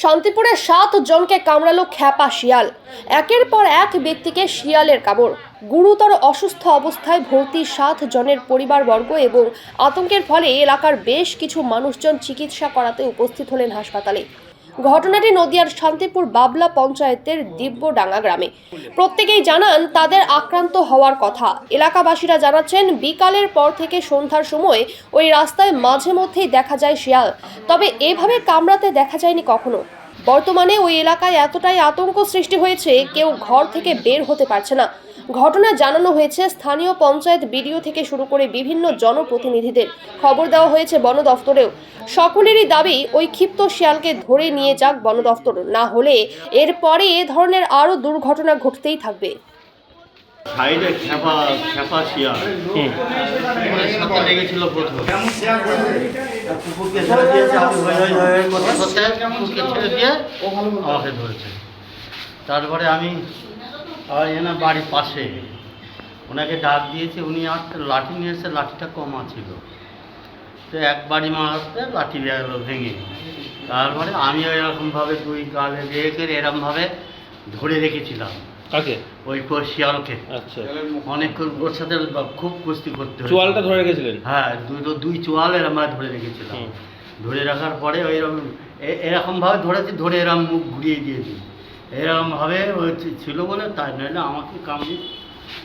শান্তিপুরে সাত জনকে কামড়ালো খ্যাপা শিয়াল। একের পর এক ব্যক্তিকে শিয়ালের কামড়। গুরুতর অসুস্থ অবস্থায় ভর্তি সাত জনের পরিবারবর্গ এবং আতঙ্কের ফলে এলাকার বেশ কিছু মানুষজন চিকিৎসা করাতে উপস্থিত হলেন হাসপাতালে। ঘটনাটি নদিয়ার শান্তিপুর বাবলা পঞ্চায়েতের দিব্যডাঙ্গা গ্রামে। প্রত্যেকেই জানান তাদের আক্রান্ত হওয়ার কথা। এলাকাবাসীরা জানাচ্ছেন, বিকালের পর থেকে সন্ধ্যার সময় ওই রাস্তায় মাঝে মধ্যেই দেখা যায় শিয়াল। তবে এভাবে কামড়াতে দেখা যায়নি কখনো। বর্তমানে ওই এলাকায় এতটাই আতঙ্ক সৃষ্টি হয়েছে, কেউ ঘর থেকে বের হতে পারছে না। ঘটনা জানানো হয়েছে। স্থানীয় পঞ্চায়েত বিডিও থেকে শুরু করে বিভিন্ন জনপ্রতিনিধিদের খবর দেওয়া হয়েছে বন দফতরেও। সকলেরই দাবি ওই ক্ষিপ্ত শিয়ালকে ধরে নিয়ে যাক বন দফতর। না হলে এরপরে এ ধরনের আরও দুর্ঘটনা ঘটতেই থাকবে। সাইডে খেপা খেপা শিয়াল। সাথে লেগেছিল প্রথম। কুকুরকে ছেড়ে দিয়েছে আমি হই হই হই হই করতে করতে কুকুরকে ছেড়ে দিয়ে আমাকে ধরেছে। তারপরে আমি আর এনা বাড়ির পাশে। ওনাকে ডাক দিয়েছি উনি একটা লাঠি নিয়ে এসে লাঠিটা কমা ছিল তো এক বাড়ি মারতে লাঠি গেল ভেঙে। তারপরে আমিও এরকমভাবে দুই গালে রেখে এরকমভাবে ধরে রেখেছিলাম। ওই শিয়ালকে। আচ্ছা। অনেক ওর সাথে খুব কুস্তি করতে চোয়ালটা ধরে রেখেছিলেন? হ্যাঁ দুটো দুই চোয়ালের আমরা ধরে রেখেছিলাম। ধরে রাখার পরে ওই রকম এরকমভাবে ধরেছি ধরে এরকম মুখ ঘুরিয়ে দিয়েছি। এরকমভাবে ওই ছিল বলে তাই নইলে আমাকে কামড়ি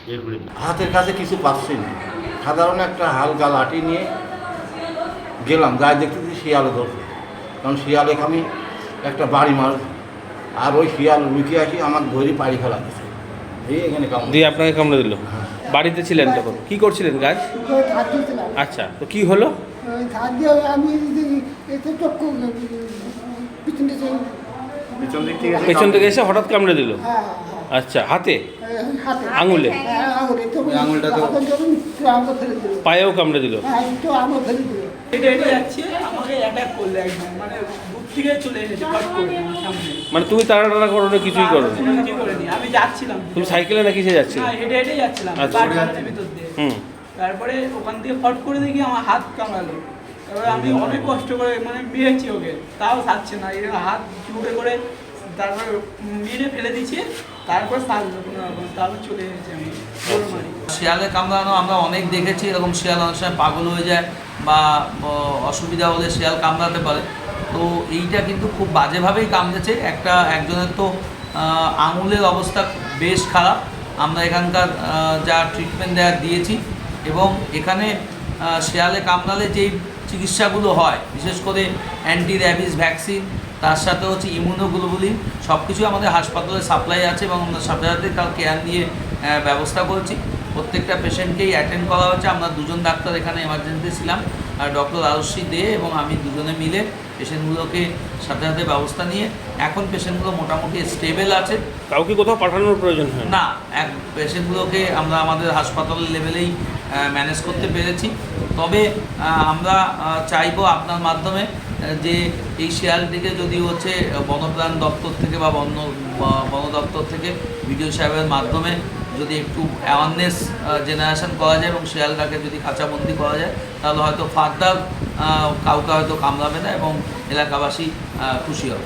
ইয়ে করে হাতের কাছে কিছু পাচ্ছি না। সাধারণ একটা হালকা লাঠি নিয়ে গেলাম গায়ে দেখতেছি শিয়ালে ধরছে কারণ শিয়ালে আমি একটা বাড়ি মার আর ওই শিয়াল লুকিয়ে আসি আমার ধরি পাড়ি ফেলা দিচ্ছে এই এখানে কামড় দিয়ে আপনাকে কামড়ে দিল? বাড়িতে ছিলেন তখন? কি করছিলেন দিয়েছিলাম আচ্ছা তো কি হলো? দিয়ে আমি পিছন থেকে এসে হঠাৎ কামড়ে দিল? হ্যাঁ আচ্ছা হাতে? হ্যাঁ, আঙুলে। হ্যাঁ আঙুলটা তো পায়েও কামড়ে দিল? হ্যাঁ যাচ্ছে মানে মানে তুমি তাড়া টাড়া করো না কিছুই করো আমি যাচ্ছিলাম। তুমি সাইকেলে না কিসে যাচ্ছিলে? না হেঁটে হেঁটে যাচ্ছিলাম। আচ্ছা। ভিতর দিয়ে। হুম। তারপরে ওখান থেকে ফট করে দেখি আমার হাত কামড়ালো। এবার আমি অনেক কষ্ট করে মানে মেরেছি ওকে। তাও থাকছে না। এরকম হাত জুড়ে করে তারপরে মেরে ফেলে দিচ্ছে তারপর রকম তারপর চলে এসেছি আমি শিয়ালে কামড়ানো আমরা অনেক দেখেছি, এরকম শিয়াল অনেক সময় পাগল হয়ে যায় বা অসুবিধা হলে শিয়াল কামড়াতে পারে। তো এইটা কিন্তু খুব বাজেভাবেই কামড়েছে, একটা, একজনের তো আঙুলের অবস্থা বেশ খারাপ। আমরা এখানকার যা ট্রিটমেন্ট দেওয়া দিয়েছি এবং এখানে শিয়ালে কামড়ালে যেই চিকিৎসাগুলো হয়, বিশেষ করে অ্যান্টি র্যাবিস ভ্যাকসিন তার সাথে হচ্ছে ইমিউনোগ্লোবুলিন সব কিছু আমাদের হাসপাতালে সাপ্লাই আছে এবং আমরা সাথে সাথে তার কেয়ার নিয়ে ব্যবস্থা করছি। প্রত্যেকটা পেশেন্টকেই অ্যাটেন্ড করা হচ্ছে আমরা দুজন ডাক্তার এখানে এমার্জেন্সি ছিলাম। আর ডক্টর আরুষি দে এবং আমি দুজনে মিলে পেশেন্টগুলোকে সাথে সাথে ব্যবস্থা নিয়ে এখন পেশেন্টগুলো মোটামুটি স্টেবল আছে। কাউকে কোথাও পাঠানোর প্রয়োজন হয় না। এক পেশেন্টগুলোকে আমরা আমাদের হাসপাতালের লেভেলেই ম্যানেজ করতে পেরেছি। তবে আমরা চাইব আপনার মাধ্যমে যে এই শিয়ালটিকে যদি হচ্ছে বনপ্রাণ দপ্তর থেকে বা বন্য বন দপ্তর থেকে ভিডিও সাহেবের মাধ্যমে যদি একটু অ্যাওয়ারনেস জেনারেশন করা যায় এবং শেয়ালটাকে যদি খাঁচাবন্দি করা যায়, তাহলে হয়তো ফার্দার কাউকে হয়তো কামড়াবে না এবং এলাকাবাসী খুশি হবে।